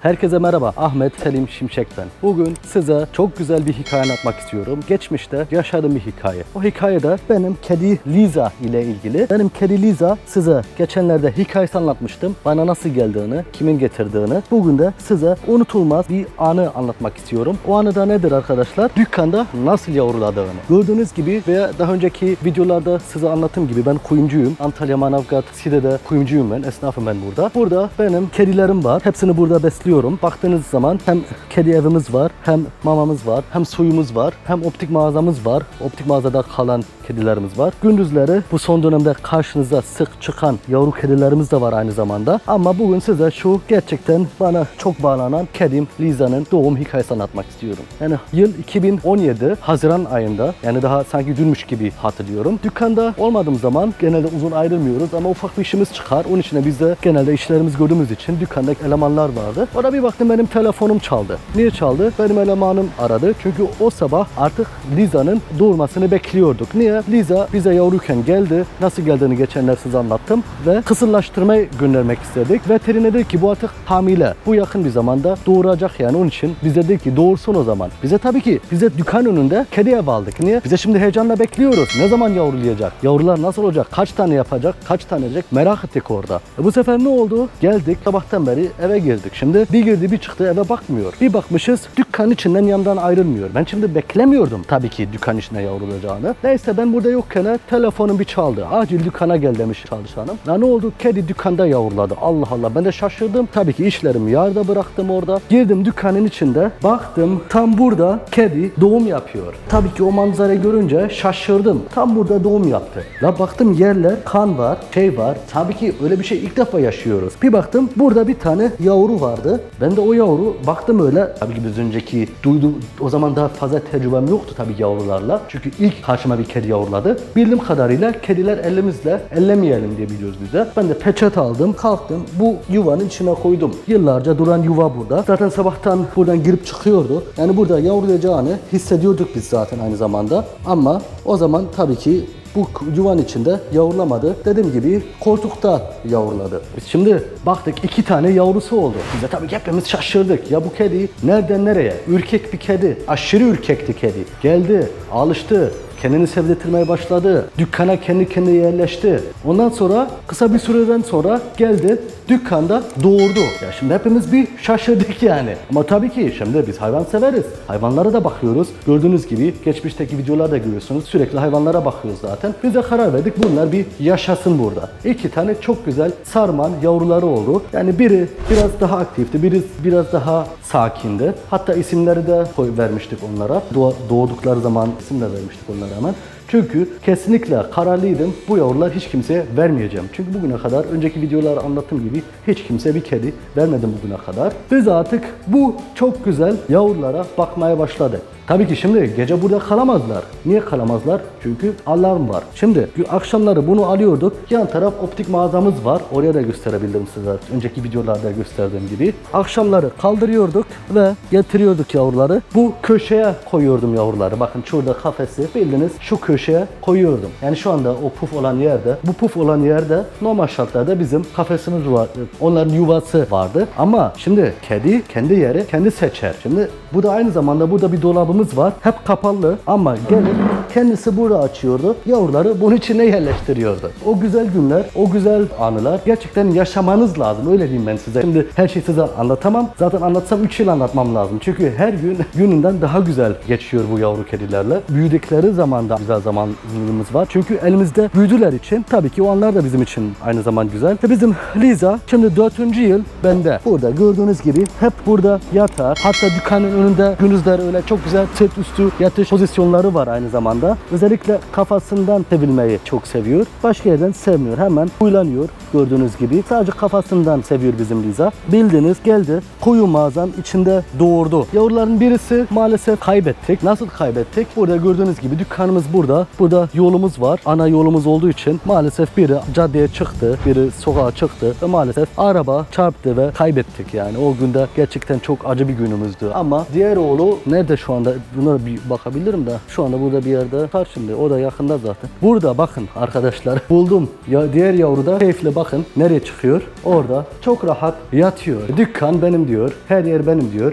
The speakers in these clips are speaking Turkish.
Herkese merhaba. Ahmet Selim Şimşek ben. Bugün size çok güzel bir hikaye anlatmak istiyorum. Geçmişte yaşadığım bir hikaye. O hikayede benim kedi Liza ile ilgili. Benim kedi Liza size geçenlerde hikayesi anlatmıştım. Bana nasıl geldiğini, kimin getirdiğini. Bugün de size unutulmaz bir anı anlatmak istiyorum. O anı da nedir arkadaşlar? Dükkanda nasıl yavruladığını. Gördüğünüz gibi veya daha önceki videolarda size anlattığım gibi ben kuyumcuyum. Antalya Manavgat Side'de kuyumcuyum ben. Esnafım ben burada. Burada benim kedilerim var. Hepsini burada besliyorum. Baktığınız zaman hem kedi evimiz var, hem mamamız var, hem suyumuz var, hem optik mağazamız var. Optik mağazada kalan kedilerimiz var. Gündüzleri bu son dönemde karşınıza sık çıkan yavru kedilerimiz de var aynı zamanda. Ama bugün size şu gerçekten bana çok bağlanan kedim Liza'nın doğum hikayesi anlatmak istiyorum. Yani yıl 2017 Haziran ayında yani daha sanki dünmüş gibi hatırlıyorum. Dükkanda olmadığım zaman genelde uzun ayrılmıyoruz ama ufak bir işimiz çıkar. Onun için de biz de genelde işlerimiz gördüğümüz için dükkandaki elemanlar vardı. Orada bir baktım benim telefonum çaldı. Niye çaldı? Benim elemanım aradı. Çünkü o sabah artık Liza'nın doğurmasını bekliyorduk. Niye? Liza bize yavruyken geldi. Nasıl geldiğini geçenler size anlattım. Ve kısırlaştırmayı göndermek istedik. Veteriner dedi ki bu artık hamile. Bu yakın bir zamanda doğuracak yani. Onun için bize dedi ki doğursun o zaman. Bize tabii ki bize dükkan önünde kedi ev aldık. Niye? Bize şimdi heyecanla bekliyoruz. Ne zaman yavrulayacak? Yavrular nasıl olacak? Kaç tane yapacak? Kaç tane edecek? Merak ettik orada. E bu sefer ne oldu? Geldik sabahtan beri eve girdik. Şimdi bir girdi bir çıktı eve bakmıyor. Bir bakmışız dükkan içinden yandan ayrılmıyor. Ben şimdi beklemiyordum tabii ki dükkan içinde yavrulayacağını. Neyse ben burada yokken telefonum bir çaldı. Acil dükkana gel demiş çalışanım. Ya ne oldu? Kedi dükkanda yavruladı. Allah Allah ben de şaşırdım. Tabii ki işlerimi yarıda bıraktım orada. Girdim dükkanın içinde. Baktım tam burada kedi doğum yapıyor. Tabii ki o manzarayı görünce şaşırdım. Tam burada doğum yaptı. La baktım yerler kan var, şey var. Tabii ki öyle bir şey ilk defa yaşıyoruz. Bir baktım burada bir tane yavru vardı. Ben de o yavru baktım öyle. Tabii ki biz önceki duydu o zaman daha fazla tecrübem yoktu tabii yavrularla. Çünkü ilk karşıma bir kedi yavruladı. Bildiğim kadarıyla kediler elimizle ellemeyelim diye biliyoruz biz de. Ben de peçet aldım, kalktım. Bu yuvanın içine koydum. Yıllarca duran yuva burada. Zaten sabahtan buradan girip çıkıyordu. Yani burada yavrulayacağını hissediyorduk biz zaten aynı zamanda. Ama o zaman tabii ki bu yuvan içinde yavrulamadı. Dediğim gibi koltukta yavruladı. Biz şimdi baktık iki tane yavrusu oldu. Biz de tabii hepimiz şaşırdık. Ya bu kedi nereden nereye? Ürkek bir kedi. Aşırı ürkekti kedi. Geldi, alıştı. Kendini sevdirtmeye başladı. Dükkana kendi kendine yerleşti. Ondan sonra kısa bir süreden sonra geldi dükkanda doğurdu. Ya şimdi hepimiz bir şaşırdık yani. Ama tabii ki şimdi biz hayvan severiz. Hayvanlara da bakıyoruz. Gördüğünüz gibi geçmişteki videolarda görüyorsunuz. Sürekli hayvanlara bakıyoruz zaten. Biz de karar verdik bunlar bir yaşasın burada. İki tane çok güzel sarman yavruları oldu. Yani biri biraz daha aktifti, biri biraz daha sakindi. Hatta isimleri de vermiştik onlara. Doğa- doğdukları zaman isim de vermiştik onlara hemen. Çünkü kesinlikle kararlıydım. Bu yavrular hiç kimseye vermeyeceğim. Çünkü bugüne kadar önceki videolarda anlattığım gibi hiç kimse bir kedi vermedim bugüne kadar. Biz artık bu çok güzel yavrulara bakmaya başladık. Tabii ki şimdi gece burada kalamazlar. Niye kalamazlar? Çünkü alarm var. Şimdi akşamları bunu alıyorduk. Yan taraf optik mağazamız var. Oraya da gösterebildim size. Önceki videolarda gösterdiğim gibi. Akşamları kaldırıyorduk ve getiriyorduk yavruları. Bu köşeye koyuyordum yavruları. Bakın şurada kafesi bildiğiniz şu köşeye koyuyordum. Yani şu anda o puf olan yerde, bu puf olan yerde normal şartlarda bizim kafesimiz var. Onların yuvası vardı. Ama şimdi kedi kendi yeri kendi seçer. Şimdi bu da aynı zamanda burada bir dolabımız var. Hep kapalı ama gelip kendisi burada açıyordu. Yavruları bunun içine yerleştiriyordu. O güzel günler, o güzel anılar gerçekten yaşamanız lazım. Öyle diyeyim ben size. Şimdi her şeyi size anlatamam. Zaten anlatsam 3 yıl anlatmam lazım. Çünkü her gün gününden daha güzel geçiyor bu yavru kedilerle. Büyüdükleri zaman da güzel zamanımız var. Çünkü elimizde büyüdüler için tabii ki o anlar da bizim için aynı zaman güzel. Bizim Liza şimdi 4. yıl bende. Burada gördüğünüz gibi hep burada yatar. Hatta dükkanın önünde gündüzler öyle çok güzel sırt üstü yatış pozisyonları var aynı zamanda. Özellikle kafasından sevilmeyi çok seviyor. Başka yerden sevmiyor. Hemen uylanıyor gördüğünüz gibi. Sadece kafasından seviyor bizim Liza. Bildiğiniz geldi koyu mağazanın içinde doğurdu. Yavruların birisi maalesef kaybettik. Nasıl kaybettik? Burada gördüğünüz gibi dükkanımız burada. Burada yolumuz var. Ana yolumuz olduğu için maalesef biri caddeye çıktı, biri sokağa çıktı ve maalesef araba çarptı ve kaybettik yani. O günde gerçekten çok acı bir günümüzdü. Ama Diğer oğlu nerede şu anda? Buna bir bakabilirim de. Şu anda burada bir yerde karşımda. O da yakında zaten. Burada bakın arkadaşlar. Buldum. Ya diğer yavru da keyifle bakın nereye çıkıyor. Orada çok rahat yatıyor. Dükkan benim diyor. Her yer benim diyor.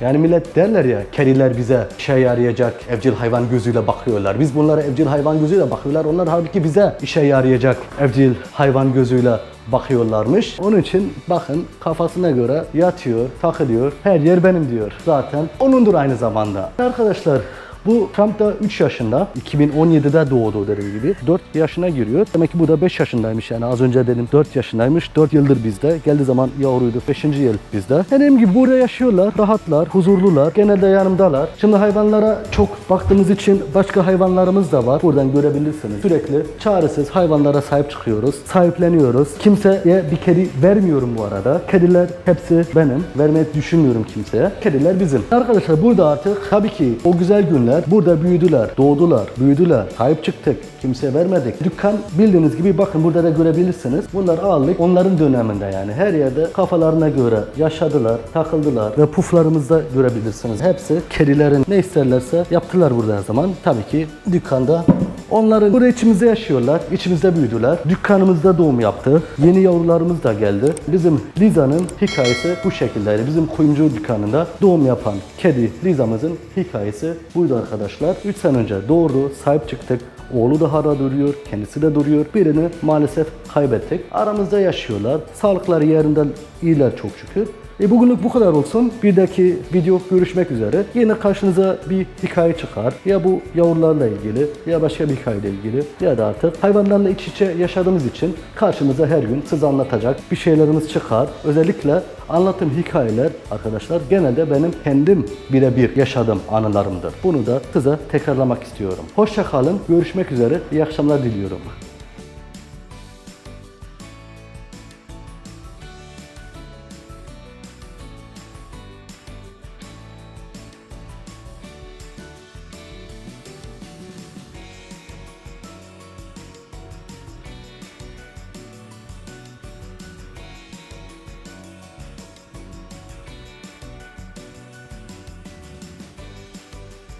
Yani millet derler ya kediler bize işe yarayacak evcil hayvan gözüyle bakıyorlar. Biz bunlara evcil hayvan gözüyle bakıyorlar. Onlar halbuki bize işe yarayacak evcil hayvan gözüyle bakıyorlarmış. Onun için bakın kafasına göre yatıyor, takılıyor. Her yer benim diyor. Zaten onundur aynı zamanda. Arkadaşlar bu Trump da 3 yaşında. 2017'de doğdu dediğim gibi. 4 yaşına giriyor. Demek ki bu da 5 yaşındaymış yani. Az önce dedim 4 yaşındaymış. 4 yıldır bizde. Geldiği zaman yavruydu. 5. yıl bizde. Dediğim gibi burada yaşıyorlar. Rahatlar, huzurlular. Genelde yanımdalar. Şimdi hayvanlara çok baktığımız için başka hayvanlarımız da var. Buradan görebilirsiniz. Sürekli çaresiz hayvanlara sahip çıkıyoruz. Sahipleniyoruz. Kimseye bir kedi vermiyorum bu arada. Kediler hepsi benim. Vermeyi düşünmüyorum kimseye. Kediler bizim. Arkadaşlar burada artık tabii ki o güzel günler burada büyüdüler, doğdular, büyüdüler. Sahip çıktık. Kimseye vermedik. Dükkan bildiğiniz gibi bakın burada da görebilirsiniz. Bunlar ağırlık onların döneminde yani. Her yerde kafalarına göre yaşadılar, takıldılar ve puflarımızda görebilirsiniz. Hepsi kedilerin ne isterlerse yaptılar burada her zaman. Tabii ki dükkanda Onların burada içimizde yaşıyorlar, içimizde büyüdüler. Dükkanımızda doğum yaptı. Yeni yavrularımız da geldi. Bizim Liza'nın hikayesi bu şekildeydi. Bizim kuyumcu dükkanında doğum yapan kedi Liza'mızın hikayesi buydu arkadaşlar. 3 sene önce doğurdu, sahip çıktık. Oğlu da hala duruyor, kendisi de duruyor. Birini maalesef kaybettik. Aramızda yaşıyorlar. Sağlıkları yerinde iyiler çok şükür. E bugünlük bu kadar olsun. Bir dahaki video görüşmek üzere. Yine karşınıza bir hikaye çıkar. Ya bu yavrularla ilgili ya başka bir hikayeyle ilgili ya da artık hayvanlarla iç içe yaşadığımız için karşımıza her gün size anlatacak bir şeylerimiz çıkar. Özellikle anlattığım hikayeler arkadaşlar genelde benim kendim birebir yaşadığım anılarımdır. Bunu da size tekrarlamak istiyorum. Hoşça kalın. Görüşmek üzere. İyi akşamlar diliyorum.